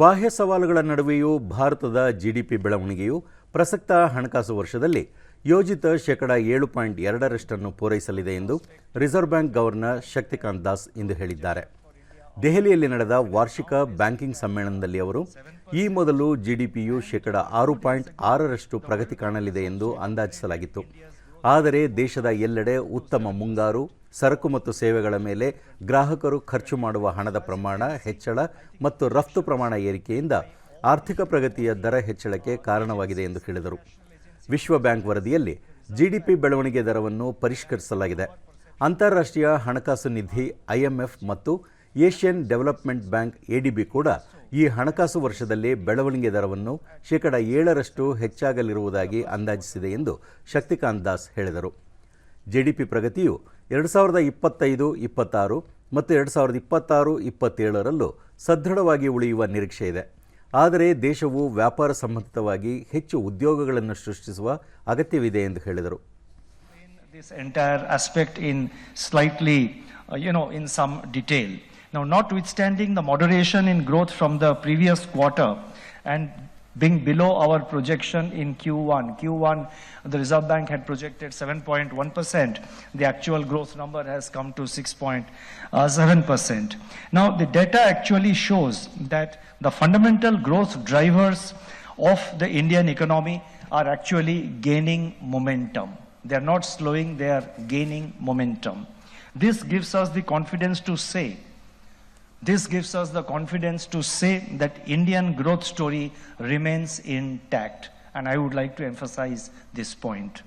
ಬಾಹ್ಯ ಸವಾಲುಗಳ ನಡುವೆಯೂ ಭಾರತದ ಜಿಡಿಪಿ ಬೆಳವಣಿಗೆಯು ಪ್ರಸಕ್ತ ಹಣಕಾಸು ವರ್ಷದಲ್ಲಿ ಯೋಜಿತ ಶೇಕಡ ಏಳು ಪಾಯಿಂಟ್ ಎರಡರಷ್ಟನ್ನು ಪೂರೈಸಲಿದೆ ಎಂದು reserve bank governor Shaktikanta Das ಇಂದು ಹೇಳಿದ್ದಾರೆ. ದೆಹಲಿಯಲ್ಲಿ ನಡೆದ ವಾರ್ಷಿಕ ಬ್ಯಾಂಕಿಂಗ್ ಸಮ್ಮೇಳನದಲ್ಲಿ ಅವರು, ಈ ಮೊದಲು ಜಿಡಿಪಿಯು ಶೇಕಡ ಆರು ಪಾಯಿಂಟ್ ಆರರಷ್ಟು ಪ್ರಗತಿ ಕಾಣಲಿದೆ ಎಂದು ಅಂದಾಜಿಸಲಾಗಿತ್ತು. ಆದರೆ ದೇಶದ ಎಲ್ಲೆಡೆ ಉತ್ತಮ ಮುಂಗಾರು ಸರಕು ಮತ್ತು ಸೇವೆಗಳ ಮೇಲೆ ಗ್ರಾಹಕರು ಖರ್ಚು ಮಾಡುವ ಹಣದ ಪ್ರಮಾಣ ಹೆಚ್ಚಳ ಮತ್ತು ರಫ್ತು ಪ್ರಮಾಣ ಏರಿಕೆಯಿಂದ ಆರ್ಥಿಕ ಪ್ರಗತಿಯ ದರ ಹೆಚ್ಚಳಕ್ಕೆ ಕಾರಣವಾಗಿದೆ ಎಂದು ಹೇಳಿದರು. ವಿಶ್ವ ಬ್ಯಾಂಕ್ ವರದಿಯಲ್ಲಿ ಜಿಡಿಪಿ ಬೆಳವಣಿಗೆ ದರವನ್ನು ಪರಿಷ್ಕರಿಸಲಾಗಿದೆ. ಅಂತಾರಾಷ್ಟ್ರೀಯ ಹಣಕಾಸು ನಿಧಿ ಐಎಂಎಫ್ ಮತ್ತು ಏಷ್ಯನ್ ಡೆವಲಪ್ಮೆಂಟ್ ಬ್ಯಾಂಕ್ ಎಡಿಬಿ ಕೂಡ ಈ ಹಣಕಾಸು ವರ್ಷದಲ್ಲಿ ಬೆಳವಣಿಗೆ ದರವನ್ನು ಶೇಕಡ ಏಳರಷ್ಟು ಹೆಚ್ಚಾಗಲಿರುವುದಾಗಿ ಅಂದಾಜಿಸಿದೆ ಎಂದು ಶಕ್ತಿಕಾಂತ್ ದಾಸ್ ಹೇಳಿದರು. ಜಿಡಿಪಿ ಪ್ರಗತಿಯು ಎರಡು ಸಾವಿರದ ಇಪ್ಪತ್ತೈದು ಇಪ್ಪತ್ತಾರು ಮತ್ತು ಎರಡು ಸಾವಿರದ ಇಪ್ಪತ್ತಾರು ಇಪ್ಪತ್ತೇಳರಲ್ಲೂ ಸದೃಢವಾಗಿ ಉಳಿಯುವ ನಿರೀಕ್ಷೆ ಇದೆ ಆದರೆ ದೇಶವು ವ್ಯಾಪಾರ ಸಂಬಂಧಿತವಾಗಿ ಹೆಚ್ಚು ಉದ್ಯೋಗಗಳನ್ನು ಸೃಷ್ಟಿಸುವ ಅಗತ್ಯವಿದೆ ಎಂದು ಹೇಳಿದರು this entire aspect in slightly, uh, you know, in some detail. Now, notwithstanding the moderation in growth from the previous quarter and being below our projection in Q1, Q1, the Reserve Bank had projected 7.1%. The actual growth number has come to 6.7%. Now, the data actually shows that the fundamental growth drivers of the Indian economy are actually gaining momentum. They are not slowing, they are gaining momentum. This gives us the confidence to say, this gives us the confidence to say that Indian growth story remains intact. And I would like to emphasize this point.